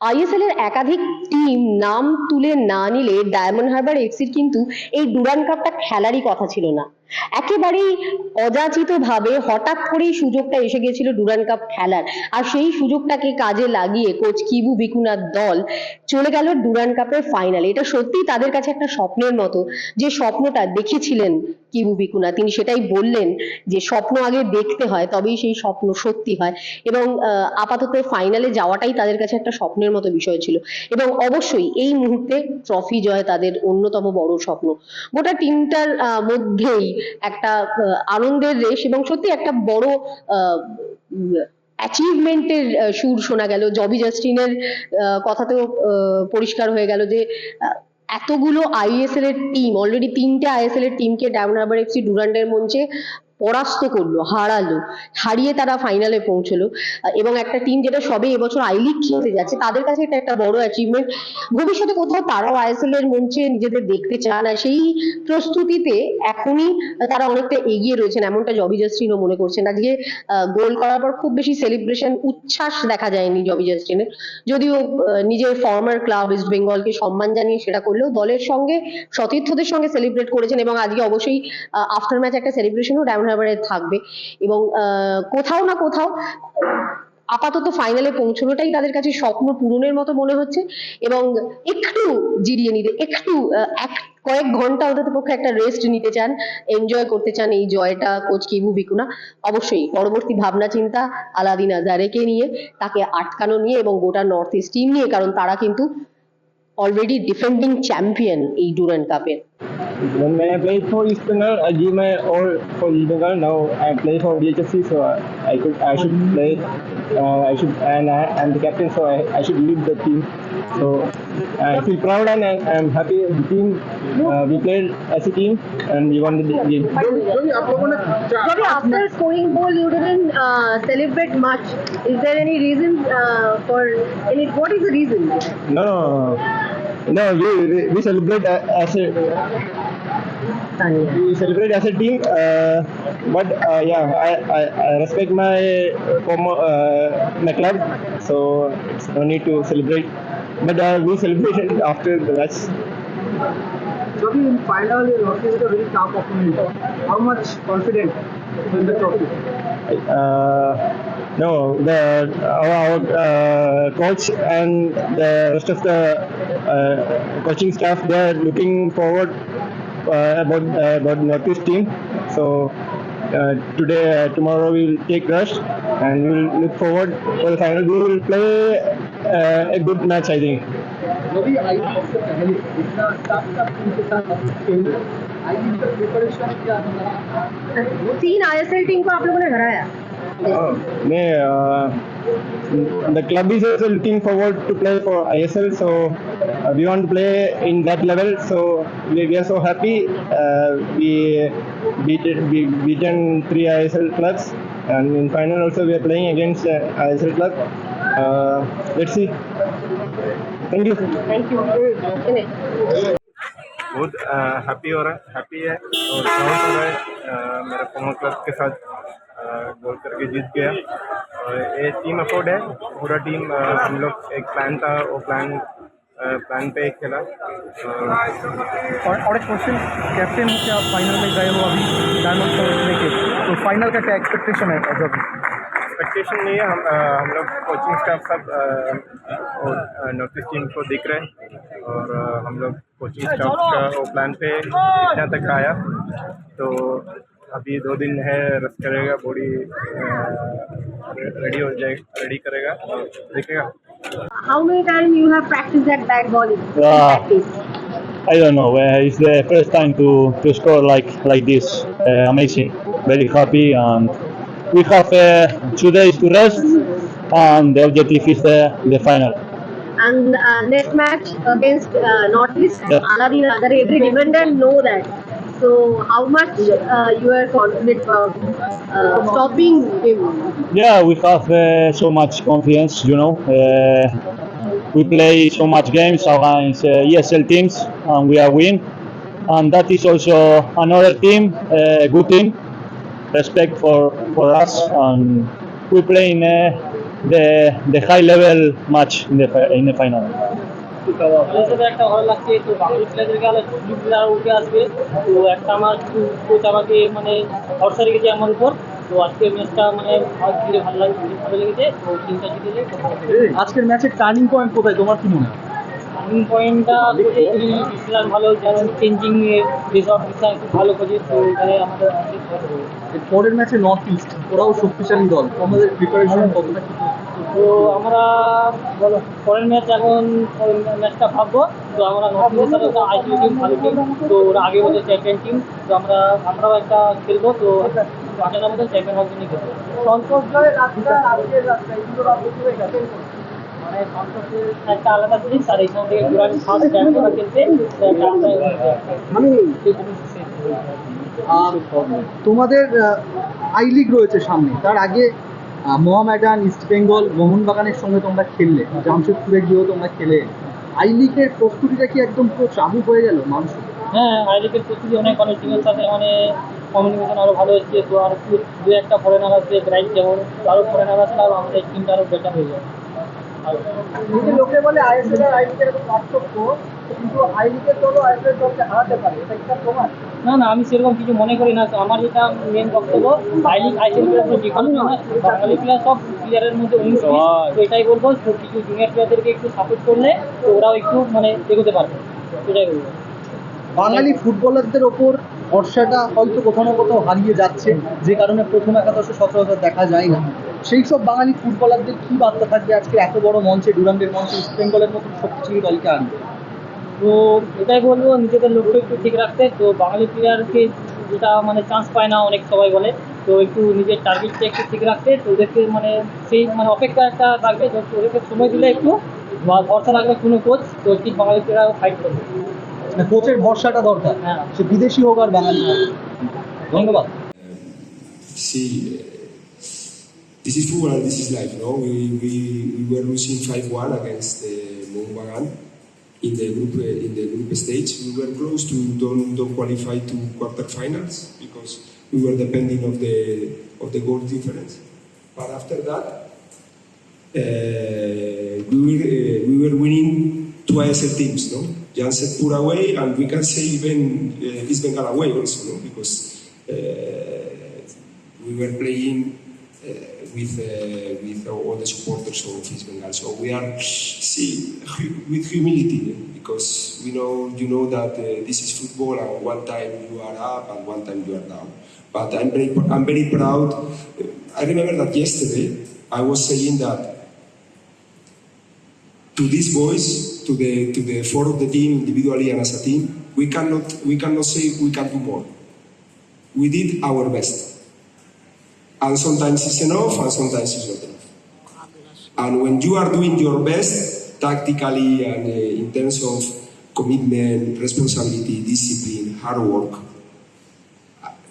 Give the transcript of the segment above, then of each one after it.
ISL এর একাধিক team নাম তুলে না নিলে ডায়মন্ড হারবার এফসির কিন্তু এই ডুরান কাপটা খেলারই কথা ছিল না। একেবারেই অযাচিত ভাবে হঠাৎ করেই সুযোগটা এসে গিয়েছিল ডুরান কাপ খেলার। আর সেই সুযোগটাকে কাজে লাগিয়ে কোচ কিবু বিকুনার দল চলে গেল ডুরান কাপের ফাইনালে এটা সত্যি তাদের কাছে একটা স্বপ্নের মতো যে স্বপ্নটা দেখেছিলেন কিবু বিকুনা তিনি সেটাই বললেন যে স্বপ্ন আগে দেখতে হয়, তবেই সেই স্বপ্ন সত্যি হয়। এবং আপাতত ফাইনালে যাওয়াটাই তাদের কাছে একটা স্বপ্নের মতো বিষয় ছিল। এবং অবশ্যই এই মুহূর্তে ট্রফি জয় তাদের অন্যতম বড় স্বপ্ন। গোটা টিমটার মধ্যেই একটা আনন্দের রেশ এবং সত্যি একটা বড় অ্যাচিভমেন্টের সুর শোনা গেল। জবি জাস্টিনের কথাতেও পরিষ্কার হয়ে গেল যে এতগুলো আইএসএল এর টিম অলরেডি তিনটে আইএসএল এর টিমকে ডায়মন্ড হারবার এফসি ডুরান্ডের মঞ্চে পরাস্ত করল, হারালো, হারিয়ে তারা ফাইনালে পৌঁছলো। এবং একটা টিম যেটা সবে এবছর আই লিগ খেলতে যাচ্ছে, তাদের কাছে এটা একটা বড় অ্যাচিভমেন্ট ভবিষ্যতে কোথাও তারাও আইএসএল এর মঞ্চে নিজেদের দেখতে চান, আর সেই প্রস্তুতিতে এখনই তারা অনেকটা এগিয়ে রয়েছেন, এমনটা জবি জাস্টিনও মনে করছেন। আজকে গোল করার পর খুব বেশি সেলিব্রেশন উচ্ছ্বাস দেখা যায়নি জবি জাস্টিনের। যদিও নিজের ফর্মার ক্লাব ইস্ট বেঙ্গলকে সম্মান জানিয়ে সেটা করলেও দলের সঙ্গে, সতীর্থদের সঙ্গে সেলিব্রেট করেছেন এবং আজকে অবশ্যই আফটার ম্যাচ একটা সেলিব্রেশনও হারবারে থাকবে। এবং কোথাও না কোথাও আপাতত ফাইনালে পৌঁছানোটাই তাদের কাছে স্বপ্ন পূরণের মতো মনে হচ্ছে। এবং একটু জিরিয়ে নিতে, একটু এক, কয়েক ঘণ্টা অন্তত পক্ষে একটা রেস্ট নিতে চান এনজয় করতে চান এই জয়টা কোচ কিবু বিকুনা অবশ্যই পরবর্তী ভাবনা চিন্তা আলাদিন আজারেকে নিয়ে, তাকে আটকানো নিয়ে এবং গোটা নর্থ ইস্ট টিম নিয়ে, কারণ তারা কিন্তু অলরেডি ডিফেন্ডিং চ্যাম্পিয়ন এই ডুরান্ড কাপের When I played for East Bengal, I give my all for East Bengal. Now I play for BHFC, so I could I should play. Uh, I should and I am the captain, so I, I should lead the team. So I feel proud and I am happy. with The team uh, we played as a team and we won the game. Bobby, after scoring goal, you didn't uh, celebrate much. Is there any reason uh, for any? What is the reason? No, no, no. We we, we celebrate as a Tanya. We celebrate as a team. Uh, but uh, yeah, I, I, I respect my former uh, my club, so it's no need to celebrate. But uh, we celebrate after the match. Trophy in final, you notice it a very tough opponent. How much confident in the trophy? Uh, no, the our, our uh, coach and the rest of the uh, coaching staff they are looking forward uh, about uh, about Northeast team. So uh, today, uh, tomorrow we'll take rush, and we'll look forward for the final. We will play uh, a good match, I think. तीन ISL team को आप लोगों ने हराया मैं the club is also looking forward to play for ISL, so uh, we want to play in that level. So we, we are so happy. Uh, we beat we beaten three ISL clubs, and in final also we are playing against uh, ISL club. Uh, let's see. Thank you. Thank you बहुत happy हो रहा है happy है और proud हो रहा है अ, मेरे फॉर्मर क्लब के साथ गोल करके जीत गया ये टीम अफोर्ड है। पूरा टीम हम लोग एक प्लान था वो प्लान प्लान पे खेला। और और एक क्वेश्चन कैप्टन से आप फाइनल में गए हो अभी? डायमंड को। लेके तो फाइनल का क्या एक्सपेक्टेशन है जब एक्सपेक्टेशन नहीं है हम अ, हम लोग कोचिंग स्टाफ सब नॉर्थ ईस्ट टीम को दिख रहे हैं। और अ, हम लोग कोचिंग स्टाफ का वो प्लान पे इतना तक आया। तो अभी दो दिन है रेस्ट करेगा body रेडी हो जाएगा रेडी करेगा और देखेगा how many time you have practice that bat bowling Yeah. I don't know. Uh, it's the first time to, to score like like this. Uh, amazing. Very happy, and we have uh, two days to rest, and the objective is the the final. And uh, next match against uh, Northeast, Yeah. Aladin Azare, every defender know that. So how much uh, you are confident uh, stopping him? Yeah, we have uh, so much confidence. You know, uh, we play so much games against uh, ESL teams, and we are win. And that is also another team, uh, good team. Respect for for us, and we play in uh, the the high level match in the in the final. আমাদের সাথে একটা ভালো লাগছে তো বাঙালি প্লেয়ারদেরকে আলো সুযোগ উঠে আসবে। তো একটা আমার কোচ আমাকে মানে ভরসা রেখেছে আমার উপর। তো আজকে ম্যাচটা মানে আমার ভালো লাগে ভালো লেগেছে। তো তিনটা জিতেছে আজকের ম্যাচের টার্নিং পয়েন্ট কোথায়? তোমার কি মনে হয়? টার্নিং পয়েন্টটা ভালো যেমন চেঞ্জিং যেসব খুব ভালো তো এখানে আমাদের। এর পরের ম্যাচে নর্থ ইস্ট ওরাও শক্তিশালী দল। তোমাদের প্রিপারেশন কতটা কি? তো আমরা বলো পরের ম্যাচ এখন ম্যাচটা ভাববো। তো আমরা নর্থ একটা টিম ভালো টিম তো ওরা আগে বলছে চ্যাম্পিয়ন টিম তো আমরা আমরাও একটা খেলব। তো মধ্যে চ্যাম্পিয়ন হওয়ার জন্য খেলব। সন্তোষ মানে সন্তোষের একটা আলাদা জিনিস আর এইখান থেকে দুরান ফার্স্ট চ্যাম্পিয়ন খেলতে আমি তোমাদের আই লিগ রয়েছে সামনে। তার আগে মোহামেডান ইস্ট বেঙ্গল মোহনবাগানের সঙ্গে তোমরা খেললে জামশেদপুরে গিয়েও তোমরা খেলে। আই লিগের প্রস্তুতিটা কি একদম পুরো চালু হয়ে গেল মানুষ হ্যাঁ আইলিকের প্রস্তুতি অনেক ভালো টিমের সাথে মানে কমিউনিকেশন আরও ভালো হচ্ছে তো আর দু একটা ফরেনার আসবে ব্রাইট যেমন আরও ফরেনার আসলে আরও আমাদের টিমটা আরও বেটার হয়ে যাবে আর লোকে বলে আইএসএল আর আই লিগের পার্থক্য না না আমি সেরকম কিছু মনে করি না। আমার যেটা মেন বক্তব্য আই লিগ আইসিএল প্লেয়ার তো ডিফারেন্স না বাঙালি প্লেয়ার সব প্লেয়ারের মধ্যে উনিশ তো এটাই বলব কিছু জুনিয়র প্লেয়ারদেরকে একটু সাপোর্ট করলে তো ওরাও একটু মানে এগোতে পারবে। এটাই বলব। বাঙালি ফুটবলারদের ওপর ভরসাটা হয়তো কোথাও না কোথাও হারিয়ে যাচ্ছে যে কারণে প্রথম একাদশে সচরাচর দেখা যায় না। সেই সব বাঙালি ফুটবলারদের কি বার্তা থাকবে আজকে এত বড় মঞ্চে ডুরান্ডের মঞ্চে ইস্ট বেঙ্গলের মতো শক্তিশালী দলকে আনবে? তো এটাই বলব নিজেদের লক্ষ্য একটু ঠিক রাখতে। তো বাঙালি প্লেয়ারকে যেটা মানে চান্স পায় না অনেক সবাই বলে তো একটু নিজের টার্গেটটা একটু ঠিক রাখতে তো ওদেরকে মানে সেই মানে অপেক্ষা একটা রাখবে ওদেরকে সময় দিলে একটু ভরসা রাখবে কোনো কোচ তো ঠিক বাঙালি প্লেয়াররা ফাইট করবে। মানে কোচের ভরসাটা দরকার। হ্যাঁ। সে বিদেশি হোক আর বাঙালি হোক। ধন্যবাদ। This is football and this is life, no? We, we, we were losing 5-1 against uh, Montbagan in the group uh, in the group stage. We were close to don't, don't qualify to quarterfinals because we were depending of the of the goal difference. But after that, uh, we were uh, we were winning two ISL teams, no? Janset Pura away, and we can say even uh, East away also, no? Because we were playing with uh, with all the supporters of East Bengal. So we are see with humility eh, because we know you know that uh, this is football, and one time you are up and one time you are down. But I'm very I'm very proud. I remember that yesterday I was saying that to these boys, to the to the four of the team individually and as a team, we cannot we cannot say we can do more. We did our best, and sometimes it's enough, and sometimes it's not enough. And when you are doing your best tactically and uh, in terms of commitment, responsibility, discipline, hard work,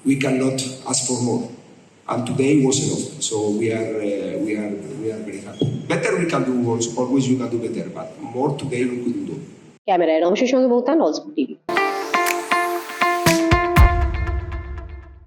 we cannot ask for more. And today was enough. So we are uh, we are we are very happy. Better we can do always, always you can do better, but more today we couldn't do. ক্যামেরায় রমেশের সঙ্গে বলতাম all sport